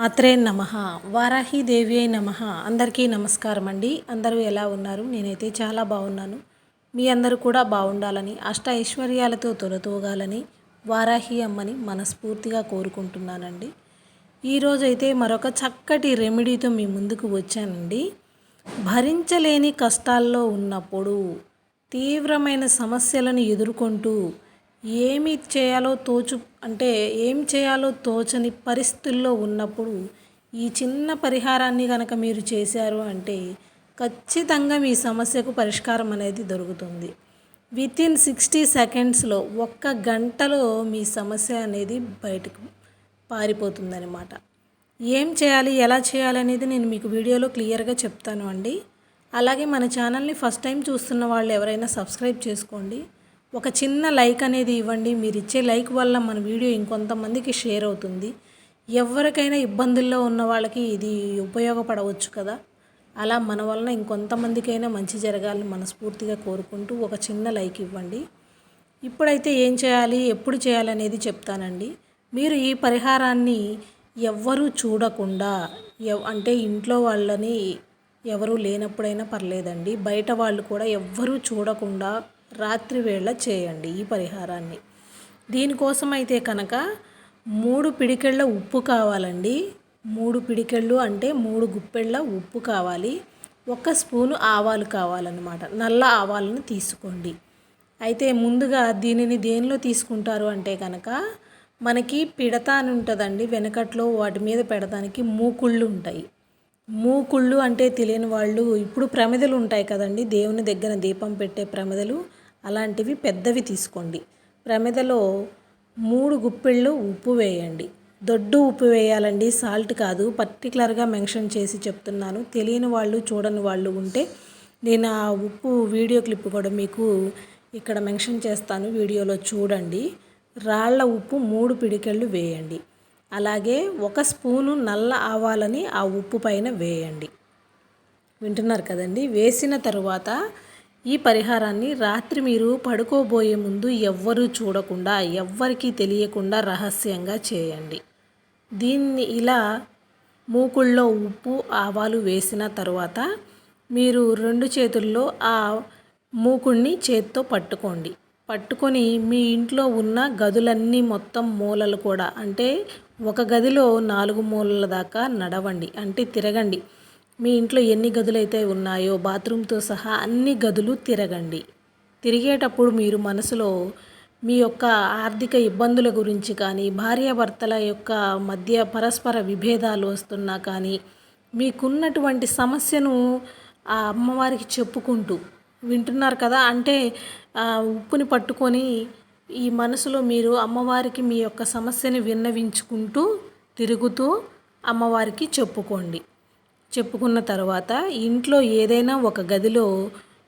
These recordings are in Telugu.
మాత్రే నమ. వారాహీదేవి అయి నమ. అందరికీ నమస్కారం అండి. అందరూ ఎలా ఉన్నారు? నేనైతే చాలా బాగున్నాను. మీ అందరూ కూడా బాగుండాలని అష్ట ఐశ్వర్యాలతో తొలతూగాలని వారాహి అమ్మని మనస్ఫూర్తిగా కోరుకుంటున్నానండి. ఈరోజైతే మరొక చక్కటి రెమెడీతో మీ ముందుకు వచ్చానండి. భరించలేని కష్టాల్లో ఉన్నప్పుడు తీవ్రమైన సమస్యలను ఎదుర్కొంటూ ఏమి చేయాలో తోచు అంటే ఏం చేయాలో తోచని పరిస్థితుల్లో ఉన్నప్పుడు ఈ చిన్న పరిహారాన్ని కనుక మీరు చేశారు అంటే ఖచ్చితంగా మీ సమస్యకు పరిష్కారం అనేది దొరుకుతుంది. విత్ ఇన్ సిక్స్టీ సెకండ్స్లో ఒక్క గంటలో మీ సమస్య అనేది బయటకు పారిపోతుందన్నమాట. ఏం చేయాలి ఎలా చేయాలి అనేది నేను మీకు వీడియోలో క్లియర్గా చెప్తాను అండి. అలాగే మన ఛానల్ని ఫస్ట్ టైం చూస్తున్న వాళ్ళు ఎవరైనా సబ్స్క్రైబ్ చేసుకోండి. ఒక చిన్న లైక్ అనేది ఇవ్వండి. మీరు ఇచ్చే లైక్ వల్ల మన వీడియో ఇంకొంతమందికి షేర్ అవుతుంది. ఎవరికైనా ఇబ్బందుల్లో ఉన్న వాళ్ళకి ఇది ఉపయోగపడవచ్చు కదా. అలా మన వలన ఇంకొంతమందికైనా మంచి జరగాలని మనస్ఫూర్తిగా కోరుకుంటూ ఒక చిన్న లైక్ ఇవ్వండి. ఇప్పుడైతే ఏం చేయాలి? ఎప్పుడు చేయాలనేది చెప్తానండి. మీరు ఈ పరిహారాన్ని ఎవ్వరూ చూడకుండా ఎవ్ అంటే ఇంట్లో వాళ్ళని ఎవరూ లేనప్పుడైనా పర్లేదండి. బయట వాళ్ళు కూడా ఎవ్వరూ చూడకుండా రాత్రివేళ చేయండి ఈ పరిహారాన్ని. దీనికోసం అయితే కనుక మూడు పిడికెళ్ళ ఉప్పు కావాలండి. మూడు పిడికెళ్ళు అంటే మూడు గుప్పెళ్ళ ఉప్పు కావాలి. ఒక స్పూను ఆవాలు కావాలన్నమాట. నల్ల ఆవాలను తీసుకోండి. అయితే ముందుగా దీనిని దేనిలో తీసుకుంటారు అంటే కనుక మనకి పిడత అని ఉంటుందండి వెనకట్లో వాటి మీద పెడతానికి మూకుళ్ళు ఉంటాయి. మూకుళ్ళు అంటే తెలియని వాళ్ళు ఇప్పుడు ప్రమిదలు ఉంటాయి కదండి. దేవుని దగ్గర దీపం పెట్టే ప్రమిదలు. అలాంటివి పెద్దవి తీసుకోండి. ప్రమిదలో మూడు గుప్పిళ్ళు ఉప్పు వేయండి. దొడ్డు ఉప్పు వేయాలండి. సాల్ట్ కాదు. పర్టికులర్గా మెన్షన్ చేసి చెప్తున్నాను. తెలియని వాళ్ళు చూడని వాళ్ళు ఉంటే నేను ఆ ఉప్పు వీడియో క్లిప్ కూడా మీకు ఇక్కడ మెన్షన్ చేస్తాను. వీడియోలో చూడండి. రాళ్ళ ఉప్పు మూడు పిడికెళ్ళు వేయండి. అలాగే ఒక స్పూను నల్ల ఆవాలని ఆ ఉప్పు పైన వేయండి. వింటున్నారు కదండి? వేసిన తరువాత ఈ పరిహారాన్ని రాత్రి మీరు పడుకోబోయే ముందు ఎవ్వరూ చూడకుండా ఎవ్వరికీ తెలియకుండా రహస్యంగా చేయండి. దీన్ని ఇలా మూకుల్లో ఉప్పు ఆవాలు వేసిన తర్వాత మీరు రెండు చేతుల్లో ఆ మూకుడిని చేత్తో పట్టుకోండి. పట్టుకొని మీ ఇంట్లో ఉన్న గదులన్నీ మొత్తం మూలలు కూడా అంటే ఒక గదిలో నాలుగు మూలల దాకా నడవండి అంటే తిరగండి. మీ ఇంట్లో ఎన్ని గదులైతే ఉన్నాయో బాత్రూమ్తో సహా అన్ని గదులు తిరగండి. తిరిగేటప్పుడు మీరు మనసులో మీ యొక్క ఆర్థిక ఇబ్బందుల గురించి కానీ భార్యాభర్తల యొక్క మధ్య పరస్పర విభేదాలు వస్తున్నా కానీ మీకున్నటువంటి సమస్యను ఆ అమ్మవారికి చెప్పుకుంటూ వింటున్నారు కదా? అంటే ఉప్పుని పట్టుకొని ఈ మనసులో మీరు అమ్మవారికి మీ యొక్క సమస్యని విన్నవించుకుంటూ తిరుగుతూ అమ్మవారికి చెప్పుకోండి. చెప్పుకున్న తర్వాత ఇంట్లో ఏదైనా ఒక గదిలో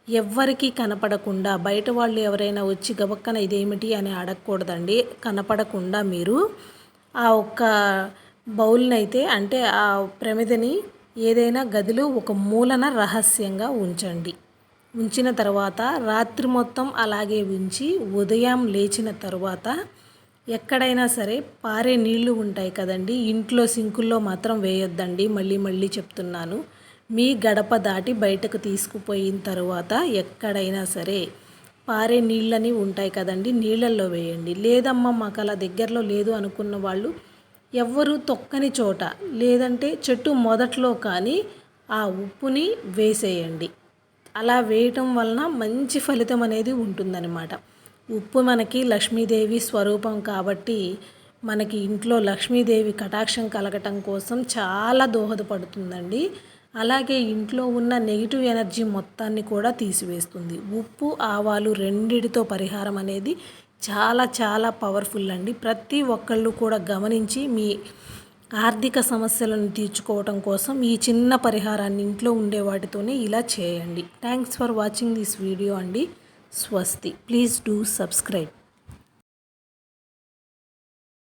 ఎవ్వరికీ కనపడకుండా బయట వాళ్ళు ఎవరైనా వచ్చి గబక్కన ఇదేమిటి అని అడగకూడదండి. కనపడకుండా మీరు ఆ ఒక్క బౌల్ని అయితే అంటే ఆ ప్రమిదని ఏదైనా గదిలో ఒక మూలన రహస్యంగా ఉంచండి. ఉంచిన తర్వాత రాత్రి మొత్తం అలాగే ఉంచి ఉదయం లేచిన తర్వాత ఎక్కడైనా సరే పారే నీళ్ళు ఉంటాయి కదండి. ఇంట్లో సింకుల్లో మాత్రం వేయొద్దండి. మళ్ళీ మళ్ళీ చెప్తున్నాను. మీ గడప దాటి బయటకు తీసుకుపోయిన తర్వాత ఎక్కడైనా సరే పారే నీళ్ళని ఉంటాయి కదండి. నీళ్ళల్లో వేయండి. లేదమ్మా మాకు అలా దగ్గరలో లేదు అనుకున్న వాళ్ళు ఎవ్వరూ తొక్కని చోట లేదంటే చెట్టు మొదట్లో కానీ ఆ ఉప్పుని వేసేయండి. అలా వేయటం వలన మంచి ఫలితం అనేది ఉంటుందన్నమాట. ఉప్పు మనకి లక్ష్మీదేవి స్వరూపం కాబట్టి మనకి ఇంట్లో లక్ష్మీదేవి కటాక్షం కలగటం కోసం చాలా దోహదపడుతుందండి. అలాగే ఇంట్లో ఉన్న నెగిటివ్ ఎనర్జీ మొత్తాన్ని కూడా తీసివేస్తుంది. ఉప్పు ఆవాలు రెండిటితో పరిహారం అనేది చాలా చాలా పవర్ఫుల్ అండి. ప్రతి ఒక్కళ్ళు కూడా గమనించి మీ ఆర్థిక సమస్యలను తీర్చుకోవటం కోసం ఈ చిన్న పరిహారాన్ని ఇంట్లో ఉండే వాటితోనే ఇలా చేయండి. Thanks for watching this video అండి. Swasti. Please do subscribe.